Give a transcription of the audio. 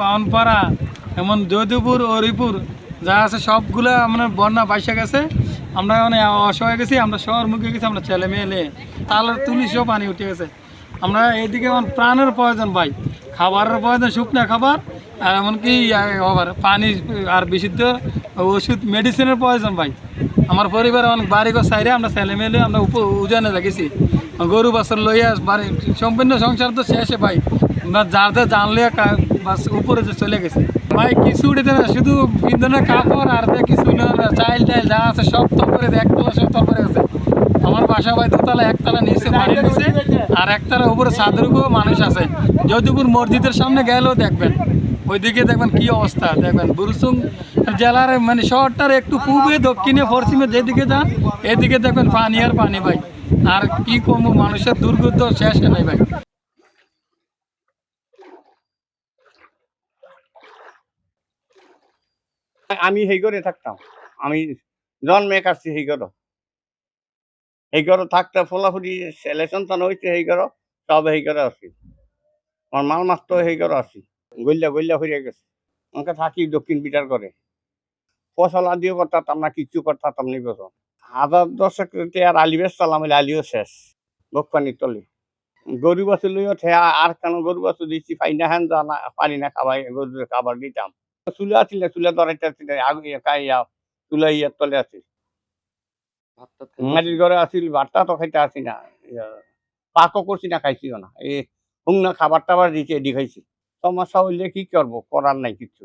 বাউনপাড়া, এমন যদুপুর হরিপুর যা আছে সবগুলো আমরা বন্যা বাইসা গেছে। আমরা মানে অসহায় গেছি, আমরা শহর মুখে গেছি, আমরা ছেলে মেয়ে নিয়ে। তালের তুলিশও পানি উঠে গেছে। আমরা এইদিকে আমার প্রাণের প্রয়োজন ভাই। খাবারের প্রয়োজন, শুকনা খাবার, আর এমনকি পানি আর বিশুদ্ধ ওষুধ মেডিসিনের প্রয়োজন ভাই। আমার পরিবার অনেক বাড়ি ঘর সাইডে, আমরা ছেলে লইয়া আমরা উজানে গেছি গরু বাছর লইয়া বাড়ি সম্পূর্ণ সংসার তো শেষে ভাই। আমরা যার যা জানলে বাস উপরে যে চলে গেছে। ভাই, কিছু উঠেছে না, শুধু ইন্ধনের কাপড় আর যে কিছু চাইল টাইল যা আছে সব তপ করে একতলা সব তপ করে আছে আমার বাসা ভাই দোতলা, একতলা নিচে বাড়ি নিচে আর একতলা উপরে ছাদের মানুষ আছে। যদুপুর মসজিদের সামনে গেলেও দেখবেন। ওইদিকে দেখবেন কি অবস্থা, দেখবেন বুরুসুং জেলার মানে শহরটার একটু পূবে দক্ষিণে, পশ্চিমে যেদিকে যান, এদিকে দেখবেন পানি আর পানি ভাই। আর কি কম, মানুষের দুর্গত শেষ নাই ভাই। আমি সেই করে থাকতাম। আমি জন্মে কাটছি সেই ঘর। এই ঘর থাকতে ফলাফলি ছেলে সন্তান হয়েছে সেই ঘর, সব সেই ঘরে আছি। আমার মাল মাছ সেই ঘরে আছি। গল্লা গল্লা হয়ে গেছে। আমাকে থাকি দক্ষিণ পিটার করে। ফসল আদিও করতাম না কিচ্ছু করতাম নি বছর হাজার দশেক আর আলি বেচতাম আলিও শেষ। বকপানির তলে। গরু বাছু লইও ঠে আর কেন গরু বাছু দিচ্ছি ফাইনা হ্যান জানা পারি না খাবাই গরু খাবার দিতাম। চুলা আছিল চুলা ধরাইতে আছিল আগে কাইয়া চুলা ইয়ার তলে আছিল। মাটির ঘরে আছিল ভাতটা তো খাইতে আসি না পাকও করছি না খাইছিও না। এই হুংনা খাবার টাবার দিতে এদি খাইছি। সমস্যা হইলে কি করব? করার নাই কিছু।